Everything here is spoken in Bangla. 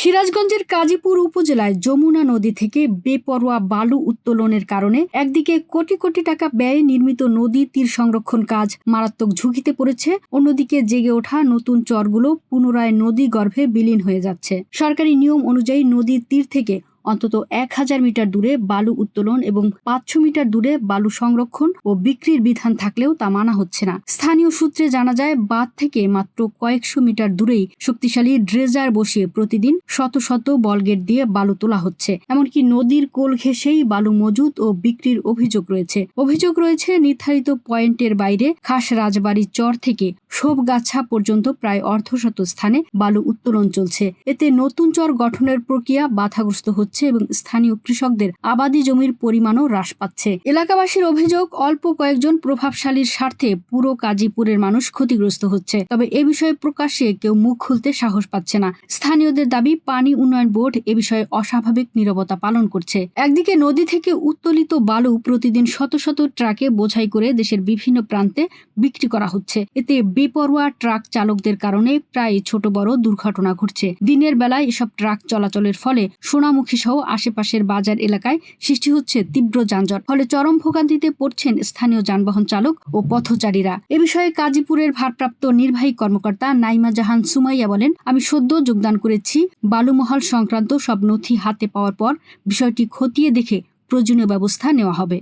সিরাজগঞ্জের কাজীপুর উপজেলায় যমুনা নদী থেকে বেপরোয়া বালু উত্তোলনের কারণে একদিকে কোটি কোটি টাকা ব্যয়ে নির্মিত নদী তীর সংরক্ষণ কাজ মারাত্মক ঝুঁকিতে পড়েছে, অন্যদিকে জেগে ওঠা নতুন চরগুলো পুনরায় নদী গর্ভে বিলীন হয়ে যাচ্ছে। সরকারি নিয়ম অনুযায়ী নদীর তীর থেকে অন্তত এক হাজার মিটার দূরে বালু উত্তোলন এবং পাঁচশো মিটার দূরে বালু সংরক্ষণ ও বিক্রির বিধান থাকলেও তা মানা হচ্ছে না। স্থানীয় সূত্রে জানা যায়, বাঁধ থেকে মাত্র কয়েকশো মিটার দূরেই শক্তিশালী ড্রেজার বসিয়ে প্রতিদিন শত শত বলগেট দিয়ে বালু তোলা হচ্ছে। এমনকি নদীর কোল ঘেঁষেই বালু মজুত ও বিক্রির অভিযোগ রয়েছে। অভিযোগ রয়েছে, নির্ধারিত পয়েন্টের বাইরে খাস রাজবাড়ি চর থেকে শোভগাছা পর্যন্ত প্রায় অর্ধশত স্থানে বালু উত্তোলন চলছে। এতে নতুন চর গঠনের প্রক্রিয়া বাধাগ্রস্ত হচ্ছে এবং স্থানীয় কৃষকদের আবাদি জমির পরিমাণও হ্রাস পাচ্ছে। এলাকাবাসীর অভিযোগ, অল্প কয়েকজন প্রভাবশালীর স্বার্থে পুরো কাজীপুরের মানুষ ক্ষতিগ্রস্ত হচ্ছে। তবে এ বিষয়ে প্রকাশ্যে কেউ মুখ খুলতে সাহস পাচ্ছে না। স্থানীয়দের দাবি, পানি উন্নয়ন বোর্ড এ বিষয়ে অস্বাভাবিক নীরবতা পালন করছে। একদিকে নদী থেকে উত্তোলিত বালু প্রতিদিন শত শত ট্রাকে বোঝাই করে দেশের বিভিন্ন প্রান্তে বিক্রি করা হচ্ছে। এতে বেপরোয়া ট্রাক চালকদের কারণে প্রায় ছোট বড় দুর্ঘটনা ঘটছে। দিনের বেলায় এসব ট্রাক চলাচলের ফলে সোনামুখী সহ আশেপাশের বাজার এলাকায় সৃষ্টি হচ্ছে তীব্র যানজট। ফলে চরম ভোগান্তিতে পড়ছেন স্থানীয় যানবাহন চালক ও পথচারীরা। এ বিষয়ে কাজীপুরের ভারপ্রাপ্ত নির্বাহী কর্মকর্তা নাইমা জাহান সুমাইয়া বলেন, আমি সদ্য যোগদান করেছি বালুমহল সংক্রান্ত সব নথি হাতে পাওয়ার পর বিষয়টি খতিয়ে দেখে প্রয়োজনীয় ব্যবস্থা নেওয়া হবে।